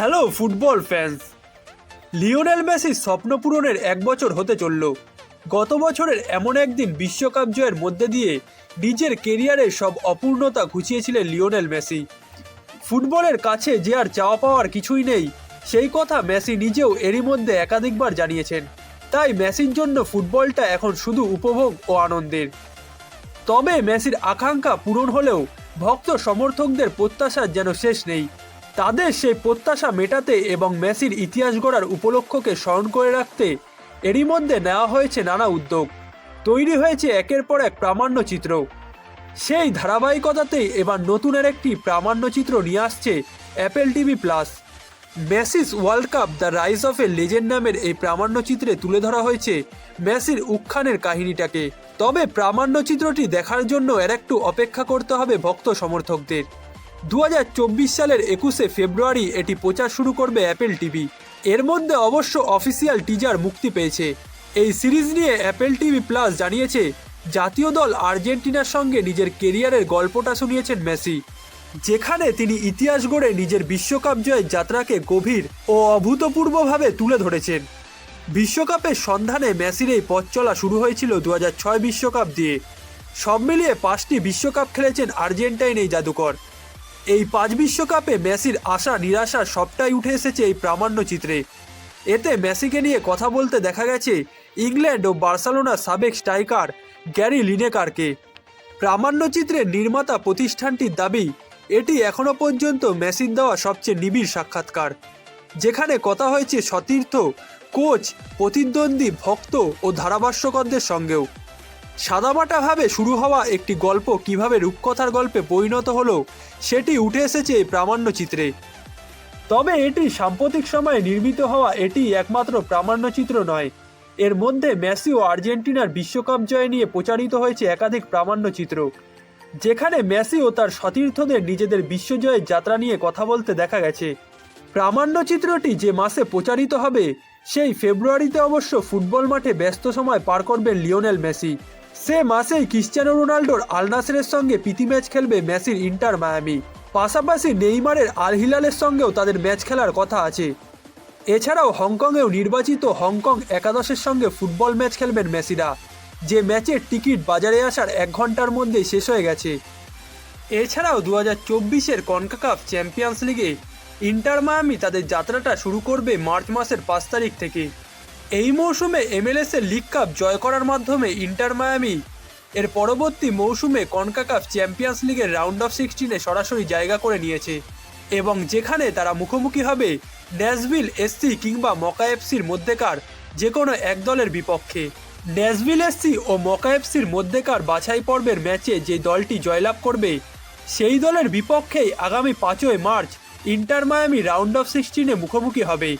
Hello, football fans Lionel মেসির স্বপ্ন পূরণের এক বছর হতে চলল। গত বছরের এমন একদিন বিশ্বকাপ জয়ের মধ্যে দিয়ে নিজের কেরিয়ারের সব অপূর্ণতা ঘুচিয়েছিলেন লিওনেল মেসি। ফুটবলের কাছে যে আর চাওয়া পাওয়ার কিছুই নেই, সেই কথা মেসি নিজেও এরই মধ্যে একাধিকবার জানিয়েছেন। তাই মেসির জন্য ফুটবলটা এখন শুধু উপভোগ ও আনন্দের। তবে মেসির আকাঙ্ক্ষা পূরণ হলেও ভক্ত সমর্থকদের প্রত্যাশার যেন শেষ নেই। তাদের সেই প্রত্যাশা মেটাতে এবং মেসির ইতিহাস গড়ার উপলক্ষকে স্মরণ করে রাখতে এরই মধ্যে নেওয়া হয়েছে নানা উদ্যোগ। তৈরি হয়েছে একের পর এক প্রামাণ্য চিত্র। সেই ধারাবাহিকতাতেই এবার নতুন আর একটি প্রামাণ্য চিত্র নিয়ে আসছে Apple TV plus. Messi's world cup the rise of a legend নামের এই প্রামাণ্য চিত্রে তুলে ধরা হয়েছে মেসির উত্থানের কাহিনীটাকে। তবে প্রামাণ্য চিত্রটি দেখার জন্য এর একটু অপেক্ষা করতে হবে ভক্ত সমর্থকদের। দু হাজার চব্বিশ সালের একুশে ফেব্রুয়ারি এটি প্রচার শুরু করবে অ্যাপেল টিভি। এর মধ্যে অবশ্য অফিসিয়াল টিজার মুক্তি পেয়েছে। এই সিরিজ নিয়ে অ্যাপেল টিভি প্লাস জানিয়েছে, জাতীয় দল আর্জেন্টিনার সঙ্গে নিজের কেরিয়ারের গল্পটা শুনিয়েছেন মেসি। যেখানে তিনি ইতিহাস গড়ে নিজের বিশ্বকাপ জয়ের যাত্রাকে গভীর ও অভূতপূর্বভাবে তুলে ধরেছেন। বিশ্বকাপের সন্ধানে মেসির এই পথ চলা শুরু হয়েছিল দু বিশ্বকাপ দিয়ে। সব মিলিয়ে পাঁচটি বিশ্বকাপ খেলেছেন আর্জেন্টাইন এই জাদুকর। এই পাঁচ বিশ্বকাপে মেসির আশা, নিরাশা সবটাই উঠে এসেছে এই প্রামাণ্য চিত্রে। এতে মেসিকে নিয়ে কথা বলতে দেখা গেছে ইংল্যান্ড ও বার্সেলোনার সাবেক স্ট্রাইকার গ্যারি লিনেকারকে। প্রামাণ্য চিত্রের নির্মাতা প্রতিষ্ঠানটির দাবি, এটি এখনও পর্যন্ত মেসির দেওয়া সবচেয়ে নিবিড় সাক্ষাৎকার, যেখানে কথা হয়েছে সতীর্থ, কোচ, প্রতিদ্বন্দ্বী ভক্ত ও ধারাভাষ্যকরদের সঙ্গেও। সাদামাটাভাবে শুরু হওয়া একটি গল্প কীভাবে রূপকথার গল্পে পরিণত হলো, সেটি উঠে এসেছে এই প্রামাণ্য চিত্রে তবে এটি সাম্প্রতিক সময়ে নির্মিত হওয়া এটি একমাত্র প্রামাণ্য চিত্র নয়। এর মধ্যে মেসি ও আর্জেন্টিনার বিশ্বকাপ জয় নিয়ে প্রচারিত হয়েছে একাধিক প্রামাণ্য চিত্র যেখানে মেসি ও তার সতীর্থদের নিজেদের বিশ্বজয়ের যাত্রা নিয়ে কথা বলতে দেখা গেছে। প্রামাণ্য চিত্রটি যে মাসে প্রচারিত হবে, সেই ফেব্রুয়ারিতে অবশ্য ফুটবল মাঠে ব্যস্ত সময় পার করবেন লিওনেল মেসি। সে মাসেই ক্রিশ্চিয়ানো রোনাল্ডোর আলনাসেরের সঙ্গে প্রীতি ম্যাচ খেলবে মেসির ইন্টার মায়ামি। পাশাপাশি নেইমারের আল হিলালের সঙ্গেও তাদের ম্যাচ খেলার কথা আছে। এছাড়াও হংকংয়েও নির্বাচিত হংকং একাদশের সঙ্গে ফুটবল ম্যাচ খেলবেন মেসিরা, যে ম্যাচের টিকিট বাজারে আসার এক ঘণ্টার মধ্যেই শেষ হয়ে গেছে। এছাড়াও দু হাজার চব্বিশের কনকাকাপ চ্যাম্পিয়ন্স লিগে ইন্টার মায়ামি তাদের যাত্রাটা শুরু করবে মার্চ মাসের পাঁচ তারিখ থেকে। এই মৌসুমে এমএলএস এর লিগ কাপ জয় করার মাধ্যমে ইন্টার মায়ামি এর পরবর্তী মৌসুমে কনকাকাপ চ্যাম্পিয়ন্স লিগের রাউন্ড অফ সিক্সটিনে সরাসরি জায়গা করে নিয়েছে এবং যেখানে তারা মুখোমুখি হবে ন্যাসভিল এসসি কিংবা মকা এফসির মধ্যেকার যে কোনো এক দলের বিপক্ষে। ন্যাসভিল এসসি ও মকা এফসির মধ্যেকার বাছাই পর্বের ম্যাচে যে দলটি জয়লাভ করবে, সেই দলের বিপক্ষেই আগামী পাঁচই March Inter Miami round of সিক্সটিনে মুখোমুখি হবে।